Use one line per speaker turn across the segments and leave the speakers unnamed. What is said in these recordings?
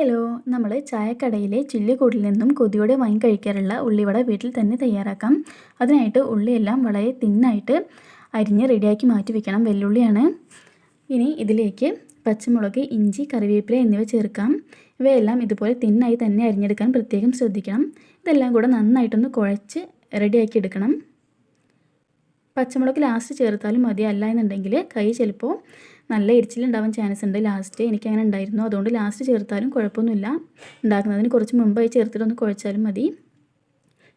Hello നമ്മൾ ചായക്കടയിലെ ചില്ലിക്കൂടിൽ നിന്നും കൊതിയോടെ വാങ്ങി കഴിക്കാറുള്ള ഉള്ളിവട വീട്ടിൽ തന്നെ തയ്യാറാക്കാം. അതിനായിട്ട് ഉള്ളിയെല്ലാം വളരെ തിന്നായിട്ട് അരിഞ്ഞ് റെഡിയാക്കി മാറ്റി വെക്കണം വെല്ലുള്ളിയാണ്. ഇനി ഇതിലേക്ക് പച്ചമുളക് ഇഞ്ചി കറിവേപ്പില എന്നിവ ചേർക്കാം. ഇവയെല്ലാം ഇതുപോലെ തിന്നായി തന്നെ അരിഞ്ഞെടുക്കാൻ പ്രത്യേകം ശ്രദ്ധിക്കണം. ഇതെല്ലാം കൂടെ നന്നായിട്ടൊന്ന് കുഴച്ച് റെഡിയാക്കി എടുക്കണം. പച്ചമുളക് ലാസ്റ്റ് ചേർത്താലും മതി അല്ല എന്നുണ്ടെങ്കിൽ കൈ ചിലപ്പോൾ നല്ല എരിച്ചിലുണ്ടാവാൻ ചാൻസ് ഉണ്ട്. ലാസ്റ്റ് എനിക്ക് അങ്ങനെ ഉണ്ടായിരുന്നു. അതുകൊണ്ട് ലാസ്റ്റ് ചേർത്താലും കുഴപ്പമൊന്നുമില്ല. ഉണ്ടാക്കുന്നതിന് കുറച്ച് മുമ്പായി ചേർത്തിട്ടൊന്ന് കുഴച്ചാലും മതി.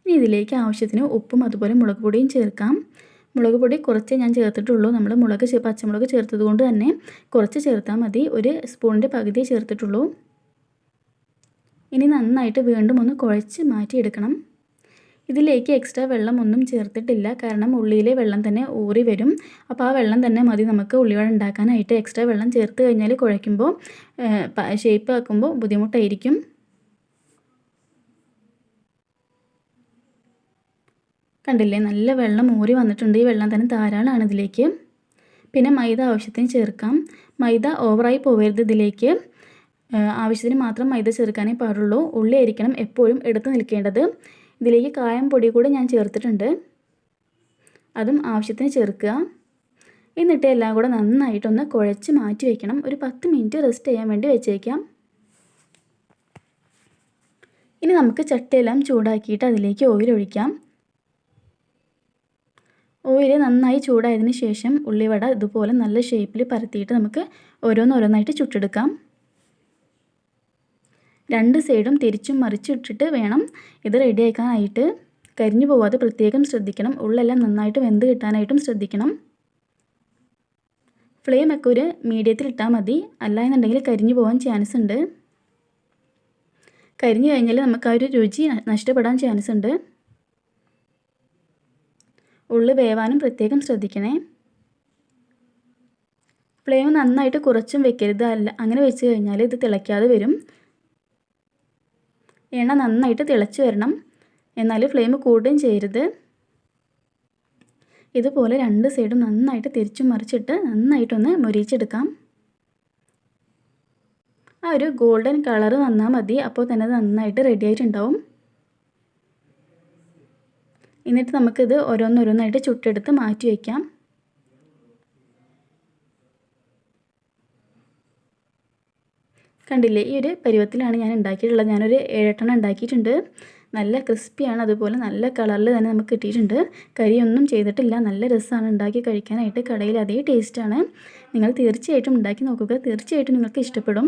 ഇനി ഇതിലേക്ക് ആവശ്യത്തിന് ഉപ്പും അതുപോലെ മുളക് പൊടിയും ചേർക്കാം. മുളക് പൊടി കുറച്ചേ ഞാൻ ചേർത്തിട്ടുള്ളൂ. നമ്മൾ മുളക് പച്ചമുളക് ചേർത്തത് കൊണ്ട് തന്നെ കുറച്ച് ചേർത്താൽ മതി. ഒരു സ്പൂണിന്റെ പകുതി ചേർത്തിട്ടുള്ളൂ. ഇനി നന്നായിട്ട് വീണ്ടും ഒന്ന് കുഴച്ച് മാറ്റിയെടുക്കണം. ഇതിലേക്ക് എക്സ്ട്രാ വെള്ളം ഒന്നും ചേർത്തിട്ടില്ല. കാരണം ഉള്ളിയിലെ വെള്ളം തന്നെ ഊറി വരും. അപ്പോൾ ആ വെള്ളം തന്നെ മതി നമുക്ക് ഉള്ളിവട ഉണ്ടാക്കാനായിട്ട്. എക്സ്ട്രാ വെള്ളം ചേർത്ത് കഴിഞ്ഞാൽ കുഴയ്ക്കുമ്പോൾ ഷേപ്പ് ആക്കുമ്പോൾ ബുദ്ധിമുട്ടായിരിക്കും. കണ്ടില്ലേ? നല്ല വെള്ളം ഊറി വന്നിട്ടുണ്ട്. ഈ വെള്ളം തന്നെ ധാരാളമാണ് ഇതിലേക്ക്. പിന്നെ മൈദ ആവശ്യത്തിന് ചേർക്കാം. മൈദ ഓവറായി പോകരുത് ഇതിലേക്ക്. ആവശ്യത്തിന് മാത്രം മൈദ ചേർക്കാനേ പാടുള്ളൂ. ഉള്ളി ആയിരിക്കണം എപ്പോഴും എടുത്തു നിൽക്കേണ്ടത്. ഇതിലേക്ക് കായം പൊടി കൂടെ ഞാൻ ചേർത്തിട്ടുണ്ട്. അതും ആവശ്യത്തിന് ചേർക്കുക. എന്നിട്ട് എല്ലാം കൂടെ നന്നായിട്ടൊന്ന് കുഴച്ച് മാറ്റി വയ്ക്കണം ഒരു പത്ത് മിനിറ്റ് റെസ്റ്റ് ചെയ്യാൻ വേണ്ടി വെച്ചേക്കാം. ഇനി നമുക്ക് ചട്ടിയെല്ലാം ചൂടാക്കിയിട്ട് അതിലേക്ക് ഓയിൽ ഒഴിക്കാം. ഓയിൽ നന്നായി ചൂടായതിന് ശേഷം ഉള്ളിവട ഇതുപോലെ നല്ല ഷേപ്പിൽ പരത്തിയിട്ട് നമുക്ക് ഓരോന്നോരോന്നായിട്ട് ചുട്ടെടുക്കാം. രണ്ട് സൈഡും തിരിച്ചും മറിച്ചിട്ടിട്ട് വേണം ഇത് റെഡിയാക്കാനായിട്ട്. കരിഞ്ഞു പോവാതെ പ്രത്യേകം ശ്രദ്ധിക്കണം. ഉള്ളെല്ലാം നന്നായിട്ട് വെന്ത് കിട്ടാനായിട്ടും ശ്രദ്ധിക്കണം. ഫ്ലെയിം ഒക്കെ ഒരു മീഡിയത്തിൽ ഇട്ടാൽ മതി. അല്ല എന്നുണ്ടെങ്കിൽ കരിഞ്ഞു പോകാൻ ചാൻസ് ഉണ്ട്. കരിഞ്ഞു കഴിഞ്ഞാൽ നമുക്ക് ആ ഒരു രുചി നഷ്ടപ്പെടാൻ ചാൻസ് ഉണ്ട്. ഉള്ളു വേവാനും പ്രത്യേകം ശ്രദ്ധിക്കണേ. ഫ്ലെയിം നന്നായിട്ട് കുറച്ചും വെക്കരുത്. അല്ല അങ്ങനെ വെച്ച് കഴിഞ്ഞാൽ ഇത് തിളയ്ക്കാതെ വരും. എണ്ണ നന്നായിട്ട് തിളച്ച് വരണം. എന്നാൽ ഫ്ലെയിം കൂടുകയും ചെയ്യരുത്. ഇതുപോലെ രണ്ട് സൈഡും നന്നായിട്ട് തിരിച്ചു മറിച്ചിട്ട് നന്നായിട്ടൊന്ന് മുരിച്ചെടുക്കാം ആ ഒരു ഗോൾഡൻ കളർ വന്നാൽ മതി. അപ്പോൾ തന്നെ അത് നന്നായിട്ട് റെഡി ആയിട്ടുണ്ടാവും. എന്നിട്ട് നമുക്കിത് ഓരോന്നോരോന്നായിട്ട് ചുട്ടെടുത്ത് മാറ്റി വയ്ക്കാം. കണ്ടില്ലേ? ഈ ഒരു പരുവത്തിലാണ് ഞാൻ ഉണ്ടാക്കിയിട്ടുള്ളത്. ഞാനൊരു ഏഴെട്ടെണ്ണം ഉണ്ടാക്കിയിട്ടുണ്ട്. നല്ല ക്രിസ്പിയാണ്. അതുപോലെ നല്ല കളറിൽ തന്നെ നമുക്ക് കിട്ടിയിട്ടുണ്ട്. കരിയൊന്നും ചെയ്തിട്ടില്ല. നല്ല രസമാണ് ഉണ്ടാക്കി കഴിക്കാനായിട്ട്. കടയിൽ അതേ ടേസ്റ്റാണ് നിങ്ങൾ തീർച്ചയായിട്ടും ഉണ്ടാക്കി നോക്കുക. തീർച്ചയായിട്ടും നിങ്ങൾക്ക് ഇഷ്ടപ്പെടും.